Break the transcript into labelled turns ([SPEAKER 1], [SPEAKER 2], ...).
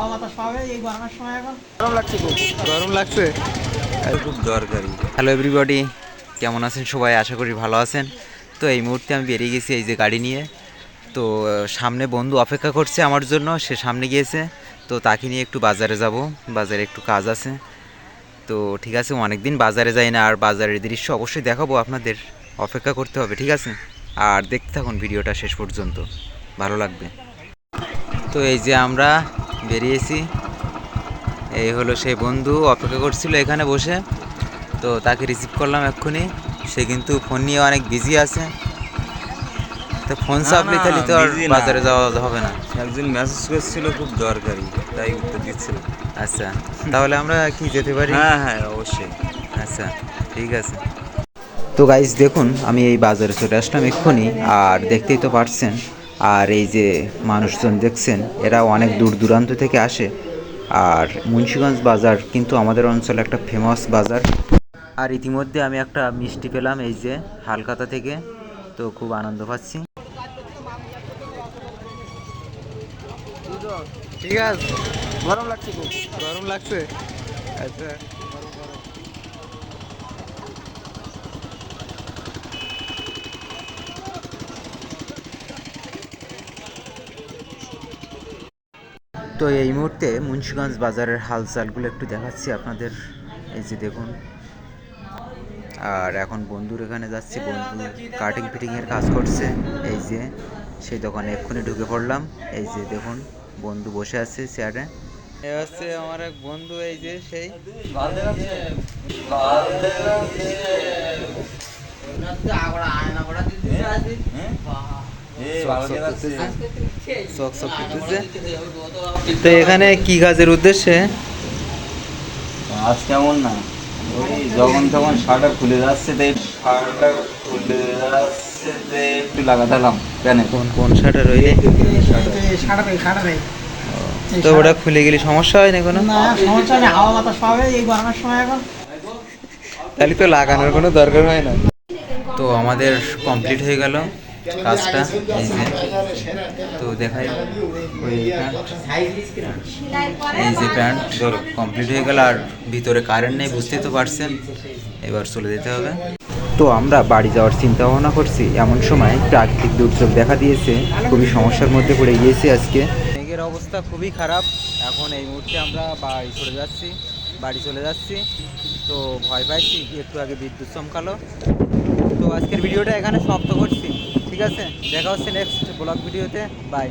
[SPEAKER 1] হাওয়া বাতাস পাবে এই গরমের সময় এখন
[SPEAKER 2] গরম লাগছে খুব। গরম লাগছে?
[SPEAKER 3] খুব দরকারি।
[SPEAKER 4] হ্যালো এভরিবডি কেমন আছেন সবাই? আশা করি ভালো আছেন। তো এই মুহূর্তে আমি বেরিয়ে গেছি এই যে গাড়ি নিয়ে। তো সামনে বন্ধু অপেক্ষা করছে আমার জন্য। সে সামনে গিয়েছে। তো তাকে নিয়ে একটু বাজারে যাব। বাজারে একটু কাজ আছে। তো ঠিক আছে অনেক দিন বাজারে যাই না। আর বাজারের দৃশ্য অবশ্যই দেখাবো আপনাদের। অপেক্ষা করতে হবে ঠিক আছে? আর দেখতে থাকুন ভিডিওটা শেষ পর্যন্ত। ভালো লাগবে। তো এই যে আমরা বেরিয়েছি। এই হলো সেই বন্ধু অপেক্ষা করছিল এখানে বসে। তো তাকে রিসিভ করলাম এক্ষুনি। সে কিন্তু ফোন নিয়ে অনেক বিজি আছে। তো ফোন সাপ্লি তাহলে তো আর বাজারে যাওয়া হবে না।
[SPEAKER 3] একজন মেসেজ করছিল খুব দরকারি তাই উত্তর দিচ্ছিল।
[SPEAKER 4] আচ্ছা তাহলে আমরা কি যেতে পারি?
[SPEAKER 3] হ্যাঁ হ্যাঁ অবশ্যই।
[SPEAKER 4] আচ্ছা ঠিক আছে। তো গাইজ দেখুন আমি এই বাজারে চলে আসলাম এক্ষুনি। আর দেখতেই তো পারছেন আর এই যে মানুষজন দেখছেন এরা অনেক দূর দূরান্ত থেকে আসে। আর মুন্সিগঞ্জ বাজার কিন্তু আমাদের অঞ্চলে একটা ফেমাস বাজার। আর ইতিমধ্যে আমি একটা মিষ্টি পেলাম এই যে হালকাতা থেকে তো খুব আনন্দ পাচ্ছি।
[SPEAKER 2] ঠিক আছে। গরম লাগছে খুব। গরম লাগছে? আচ্ছা।
[SPEAKER 4] তো এই মুহূর্তে মুন্সিগঞ্জ বাজারের হালচালগুলো একটু দেখাচ্ছি আপনাদের। এই যে দেখুন। আর এখন বন্ধুর এখানে যাচ্ছি বন্ধু কাটিং ফিটিংয়ের কাজ করছে। এই যে সেই দোকানে এক্ষুনি ঢুকে পড়লাম। এই যে দেখুন বন্ধু বসে আছে চেয়ারে এ। হচ্ছে আমার এক বন্ধু এই যে সেই। করতেছে তো এখানে কি কাজের উদ্দেশ্যে?
[SPEAKER 3] আজ কেমন না? ওই যখন তখন শাটার খুলে যাচ্ছে তাই শাটার খুলে যাচ্ছে একটু লাগাতে এলাম কেন
[SPEAKER 4] কোন কোন
[SPEAKER 1] সাটা দেয়
[SPEAKER 4] তো ওটা খুলে গেলে সমস্যা হয় না কোনো?
[SPEAKER 1] না সমস্যা নেই হাওয়া বাতাস পাবে এই গরমের সময় এখন।
[SPEAKER 4] তাহলে তো লাগানোর কোনো দরকার হয় না। তো আমাদের কমপ্লিট হয়ে গেল। কাজটা এই যে। তো দেখাই ওই এই যে প্যান্ট কমপ্লিট হয়ে গেল আর ভিতরে কারেন্ট নেই বুঝতেই তো পারছেন। এবার চলে যেতে হবে। তো আমরা বাড়ি যাওয়ার চিন্তা ভাবনা করছি। এমন সময় প্রাকৃতিক দুর্যোগ দেখা দিয়েছে। খুবই সমস্যার মধ্যে পড়ে গিয়েছি আজকে। মেঘের অবস্থা খুবই খারাপ। এখন এই মুহূর্তে আমরা বাড়ি চলে যাচ্ছি। বাড়ি চলে যাচ্ছি। তো ভয় পাইছি একটু আগে বিদ্যুৎ চমকালো। তো আজকের ভিডিওটা এখানে সমাপ্ত করছি। ঠিক আছে দেখা হচ্ছে নেক্সট ব্লগ ভিডিওতে বাই